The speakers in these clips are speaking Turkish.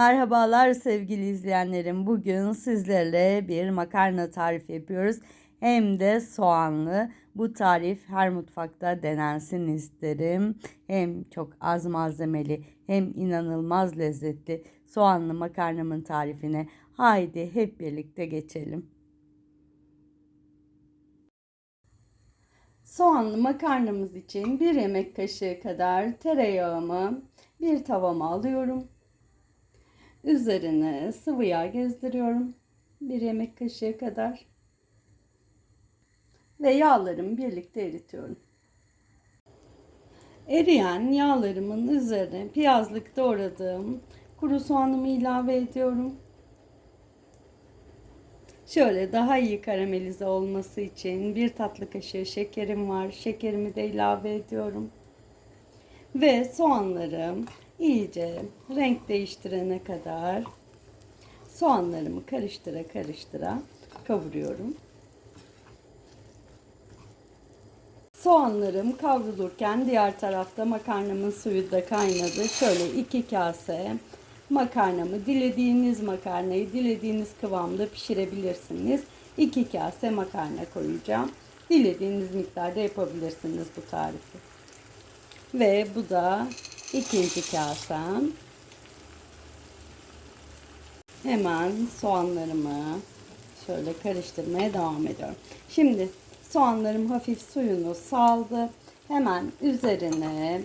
Merhabalar sevgili izleyenlerim. Bugün sizlerle bir makarna tarifi yapıyoruz. Hem de soğanlı. Bu tarif her mutfakta denensin isterim. Hem çok az malzemeli hem inanılmaz lezzetli soğanlı makarnamın tarifine. Haydi hep birlikte geçelim. Soğanlı makarnamız için bir yemek kaşığı kadar tereyağımı bir tavama alıyorum. Üzerine sıvı yağ gezdiriyorum. Bir yemek kaşığı kadar. Ve yağlarımı birlikte eritiyorum. Eriyen yağlarımın üzerine piyazlık doğradığım kuru soğanımı ilave ediyorum. Şöyle daha iyi karamelize olması için bir tatlı kaşığı şekerim var. Şekerimi de ilave ediyorum. Ve soğanlarım iyice renk değiştirene kadar soğanlarımı karıştıra karıştıra kavuruyorum. Soğanlarım kavrulurken diğer tarafta makarnamın suyu da kaynadı. Şöyle iki kase makarnamı dilediğiniz makarnayı dilediğiniz kıvamda pişirebilirsiniz. İki kase makarna koyacağım. Dilediğiniz miktarda yapabilirsiniz bu tarifi. Ve bu da ikinci kasem. Hemen soğanlarımı şöyle karıştırmaya devam ediyorum. Şimdi soğanlarım hafif suyunu saldı. Hemen üzerine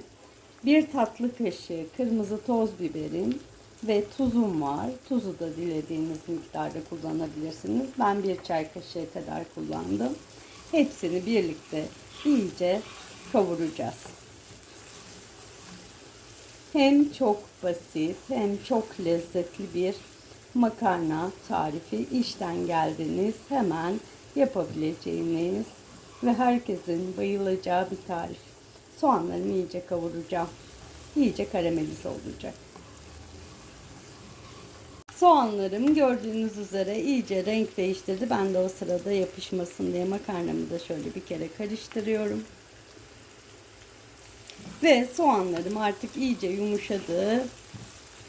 bir tatlı kaşığı kırmızı toz biberim ve tuzum var. Tuzu da dilediğiniz miktarda kullanabilirsiniz. Ben bir çay kaşığı kadar kullandım. Hepsini birlikte iyice kavuracağız. Hem çok basit hem çok lezzetli bir makarna tarifi. İşten geldiniz hemen yapabileceğiniz ve herkesin bayılacağı bir tarif. Soğanlarımı iyice kavuracağım. İyice karamelize olacak. Soğanlarım gördüğünüz üzere iyice renk değiştirdi. Ben de o sırada yapışmasın diye makarnamı da şöyle bir kere karıştırıyorum. Ve soğanlarım artık iyice yumuşadı.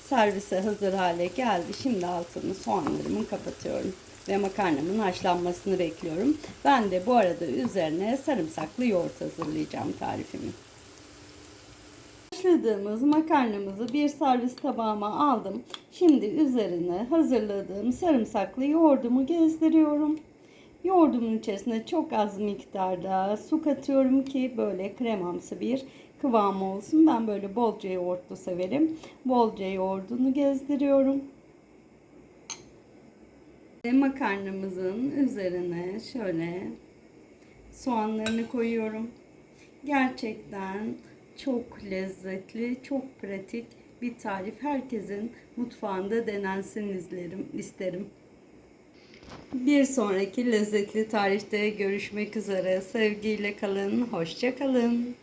Servise hazır hale geldi. Şimdi altını soğanlarımın kapatıyorum. Ve makarnamın haşlanmasını bekliyorum. Ben de bu arada üzerine sarımsaklı yoğurt hazırlayacağım tarifimi. Haşladığımız makarnamızı bir servis tabağıma aldım. Şimdi üzerine hazırladığım sarımsaklı yoğurdumu gezdiriyorum. Yoğurdumun içerisine çok az miktarda su katıyorum ki böyle kremamsı bir kıvamı olsun. Ben böyle bolca yoğurtlu severim. Bolca yoğurdunu gezdiriyorum. Ve makarnamızın üzerine şöyle soğanlarını koyuyorum. Gerçekten çok lezzetli, çok pratik bir tarif. Herkesin mutfağında denensin izlerim, isterim. Bir sonraki lezzetli tarifte görüşmek üzere. Sevgiyle kalın, hoşça kalın.